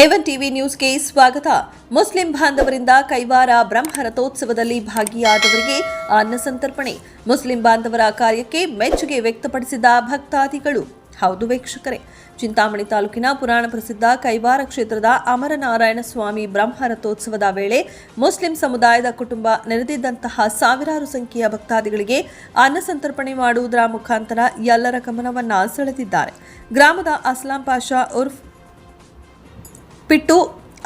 A one TV ನ್ಯೂಸ್ಗೆ ಸ್ವಾಗತ. Muslim ಬಾಂಧವರಿಂದ Kaivara ಬ್ರಹ್ಮ ರಥೋತ್ಸವದಲ್ಲಿ ಭಾಗಿಯಾದವರಿಗೆ ಅನ್ನ ಸಂತರ್ಪಣೆ. ಮುಸ್ಲಿಂ ಬಾಂಧವರ ಕಾರ್ಯಕ್ಕೆ ಮೆಚ್ಚುಗೆ ವ್ಯಕ್ತಪಡಿಸಿದ ಭಕ್ತಾದಿಗಳು. ಹೌದು ವೀಕ್ಷಕರೇ, ಚಿಂತಾಮಣಿ ತಾಲೂಕಿನ ಪುರಾಣ ಪ್ರಸಿದ್ಧ ಕೈವಾರ ಕ್ಷೇತ್ರದ ಅಮರನಾರಾಯಣ ಸ್ವಾಮಿ ಬ್ರಹ್ಮ ರಥೋತ್ಸವದ ವೇಳೆ ಮುಸ್ಲಿಂ ಸಮುದಾಯದ ಕುಟುಂಬ ನೆರೆದಿದ್ದಂತಹ ಸಾವಿರಾರು ಸಂಖ್ಯೆಯ ಭಕ್ತಾದಿಗಳಿಗೆ ಅನ್ನ ಸಂತರ್ಪಣೆ ಮಾಡುವುದರ ಮುಖಾಂತರ ಎಲ್ಲರ ಗಮನವನ್ನ ಸೆಳೆದಿದ್ದಾರೆ. ಗ್ರಾಮದ ಅಸ್ಲಾಂ ಪಾಷಾ ಉರ್ಫ್ ಪಿಟ್ಟು,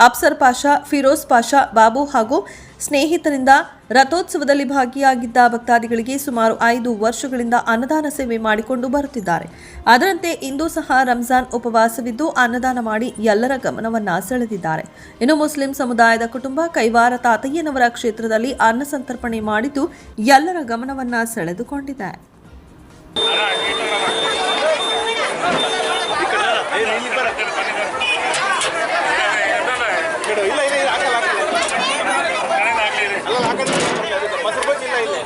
ಅಪ್ಸರ್ ಪಾಷಾ, ಫಿರೋಜ್ ಪಾಷಾ, ಬಾಬು ಹಾಗೂ ಸ್ನೇಹಿತರಿಂದ ರಥೋತ್ಸವದಲ್ಲಿ ಭಾಗಿಯಾಗಿದ್ದ ಭಕ್ತಾದಿಗಳಿಗೆ ಸುಮಾರು ಐದು ವರ್ಷಗಳಿಂದ ಅನ್ನದಾನ ಸೇವೆ ಮಾಡಿಕೊಂಡು ಬರುತ್ತಿದ್ದಾರೆ. ಅದರಂತೆ ಇಂದು ಸಹ ರಂಜಾನ್ ಉಪವಾಸವಿದ್ದು ಅನ್ನದಾನ ಮಾಡಿ ಎಲ್ಲರ ಗಮನವನ್ನ ಸೆಳೆದಿದ್ದಾರೆ. ಇನ್ನು ಮುಸ್ಲಿಂ ಸಮುದಾಯದ ಕುಟುಂಬ ಕೈವಾರ ತಾತಯ್ಯನವರ ಕ್ಷೇತ್ರದಲ್ಲಿ ಅನ್ನ ಸಂತರ್ಪಣೆ ಮಾಡಿದ್ದು ಎಲ್ಲರ ಗಮನವನ್ನ ಸೆಳೆದುಕೊಂಡಿದೆ ಇಲ್ಲ ಇಲ್ಲ ಇಲ್ಲ ಹಾಕಲ್ಲ ಹಾಕಲ್ಲ ಅಲ್ಲ ಹಾಕಲ್ಲ ಮೊಸರು ಬಜ್ಜಿ ಇಲ್ಲ ಇಲ್ಲಿ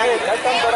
ಅದೇ ಆಗ್ಲಿ ಆಗ್ಲಿ ಕಳ್ತನ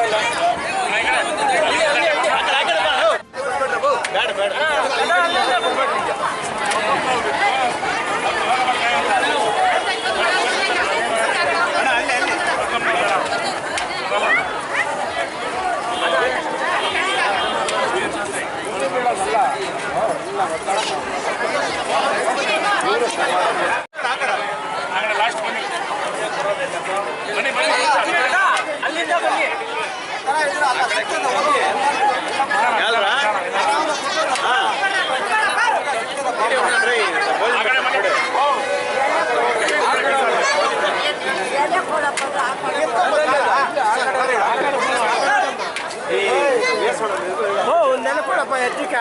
ನೆನಪಡಪ್ಪ ಎತ್ತಿಕ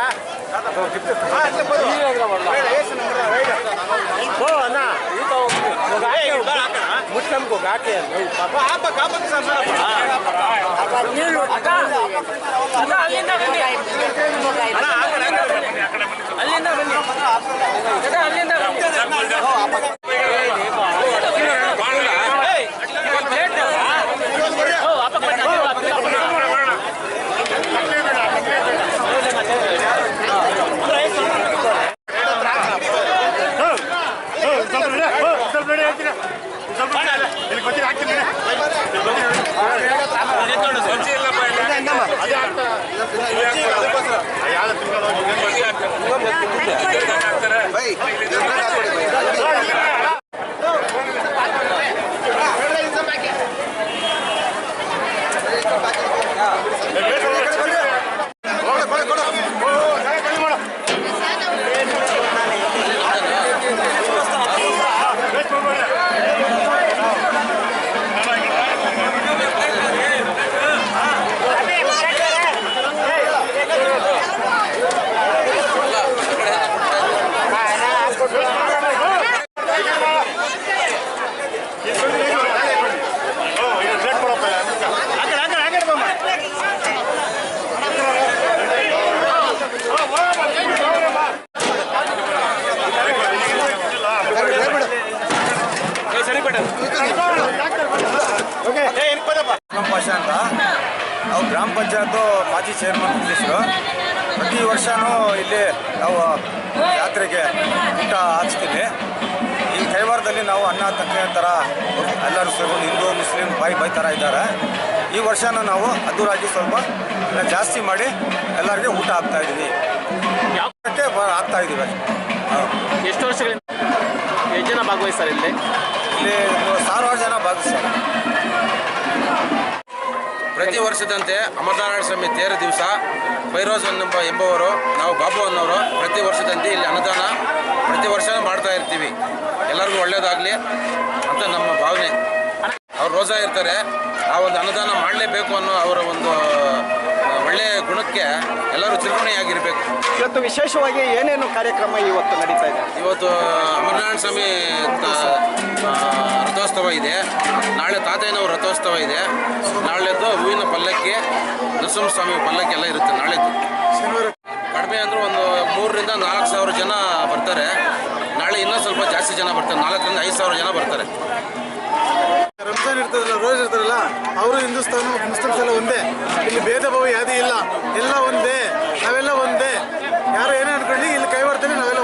ಓ ಅಣ್ಣ ಮುಸ್ಲಿಮ್ಗೂ ಘಾಟಿ ಅಲ್ಲಿಂದ ಬನ್ನಿ ಅಲ್ಲಿಂದ ಕನಸು ಇಲ್ಲಪ್ಪ ಅದು ಆಟ ಅದು ಬೈ ನಮ್ಮ ಭಾಷೆ ಅಂತ ನಾವು ಗ್ರಾಮ ಪಂಚಾಯತ್ ಮಾಜಿ ಚೇರ್ಮನ್ ಇಂಗ್ಲೀಷರು ಪ್ರತಿ ವರ್ಷವೂ ಇಲ್ಲಿ ನಾವು ಜಾತ್ರೆಗೆ ಊಟ ಹಾಕ್ಸ್ತೀವಿ ಈ ಕೈವಾರದಲ್ಲಿ ನಾವು ಅನ್ನ ತಕ್ಕ ಥರ ಎಲ್ಲರೂ ಸೇರ್ಕೊಂಡು ಹಿಂದೂ ಮುಸ್ಲಿಂ ಬಾಯಿ ಬಾಯಿ ಥರ ಇದ್ದಾರೆ ಈ ವರ್ಷನೂ ನಾವು ಅದೂರಾಗಿ ಸ್ವಲ್ಪ ಜಾಸ್ತಿ ಮಾಡಿ ಎಲ್ಲರಿಗೆ ಊಟ ಹಾಕ್ತಾ ಇದ್ದೀವಿ ಯಾವಕ್ಕೆ ಹಾಕ್ತಾ ಇದ್ದೀವಿ ಎಷ್ಟು ವರ್ಷಗಳಿಂದ ಎಷ್ಟು ಜನ ಭಾಗವಹಿಸ್ತಾರೆ ಇಲ್ಲಿ ಇಲ್ಲಿ ಸಾವಿರಾರು ಜನ ಭಾಗಿಸ್ತಾರೆ ಪ್ರತಿ ವರ್ಷದಂತೆ ಅಮರನಾರಾಯಣ ಸ್ವಾಮಿ ತೇರ ದಿವಸ ಫೈರೋಜ್ ಎಂಬ ಎಂಬುವರು ನಾವು ಬಾಬು ಅನ್ನೋರು ಪ್ರತಿ ವರ್ಷದಂತೆ ಇಲ್ಲಿ ಅನುದಾನ ಪ್ರತಿ ವರ್ಷನೂ ಮಾಡ್ತಾ ಇರ್ತೀವಿ. ಎಲ್ಲರಿಗೂ ಒಳ್ಳೇದಾಗಲಿ ಅಂತ ನಮ್ಮ ಭಾವನೆ. ಅವ್ರು ರೋಜಾ ಇರ್ತಾರೆ. ಆ ಒಂದು ಅನುದಾನ ಮಾಡಲೇಬೇಕು ಅನ್ನೋ ಅವರ ಒಂದು ಒಳ್ಳೆಯ ಗುಣಕ್ಕೆ ಎಲ್ಲರೂ ಚಿರುಗುಣಿಯಾಗಿರಬೇಕು ಇವತ್ತು ವಿಶೇಷವಾಗಿ ಏನೇನು ಕಾರ್ಯಕ್ರಮ ಇವತ್ತು ನಡೀತಾ ಇದೆ? ಇವತ್ತು ಅಮರನಾರಾಯಣ ಸ್ವಾಮಿ ಇದೆ. ನಾಳೆ ತಾತಯ್ಯನವ್ರ ರಥೋತ್ಸವ ಇದೆ. ನಾಳೆದ್ದು ಹೂವಿನ ಪಲ್ಲಕ್ಕಿ, ನರಸಿಂಹಸ್ವಾಮಿ ಪಲ್ಲಕ್ಕಿ ಎಲ್ಲ ಇರುತ್ತೆ ನಾಳೆದ್ದು. ಕಡಿಮೆ ಅಂದ್ರೆ ಒಂದು ಮೂರರಿಂದ ನಾಲ್ಕು ಸಾವಿರ ಜನ ಬರ್ತಾರೆ. ನಾಳೆ ಇನ್ನೂ ಸ್ವಲ್ಪ ಜಾಸ್ತಿ ಜನ ಬರ್ತಾರೆ. ನಾಲ್ಕರಿಂದ ಐದು ಸಾವಿರ ಜನ ಬರ್ತಾರೆ. ರಂಜಾನ್ ಇರ್ತದಲ್ಲ, ರೋಜ್ ಇರ್ತಾರಲ್ಲ ಅವರು ಹಿಂದೂಸ್ತಾನ, ಮುಸ್ಲಿಮ್ಸ್ ಎಲ್ಲ ಒಂದೇ. ಇಲ್ಲಿ ಭೇದ ಭಾವ ಯಾವುದೇ ಇಲ್ಲ. ಎಲ್ಲ ಒಂದೇ. ನಾವೆಲ್ಲ ಒಂದೇ. ಯಾರು ಏನೇ ಅನ್ಕೊಂಡು ಇಲ್ಲಿ ಕೈ ನಾವೆಲ್ಲ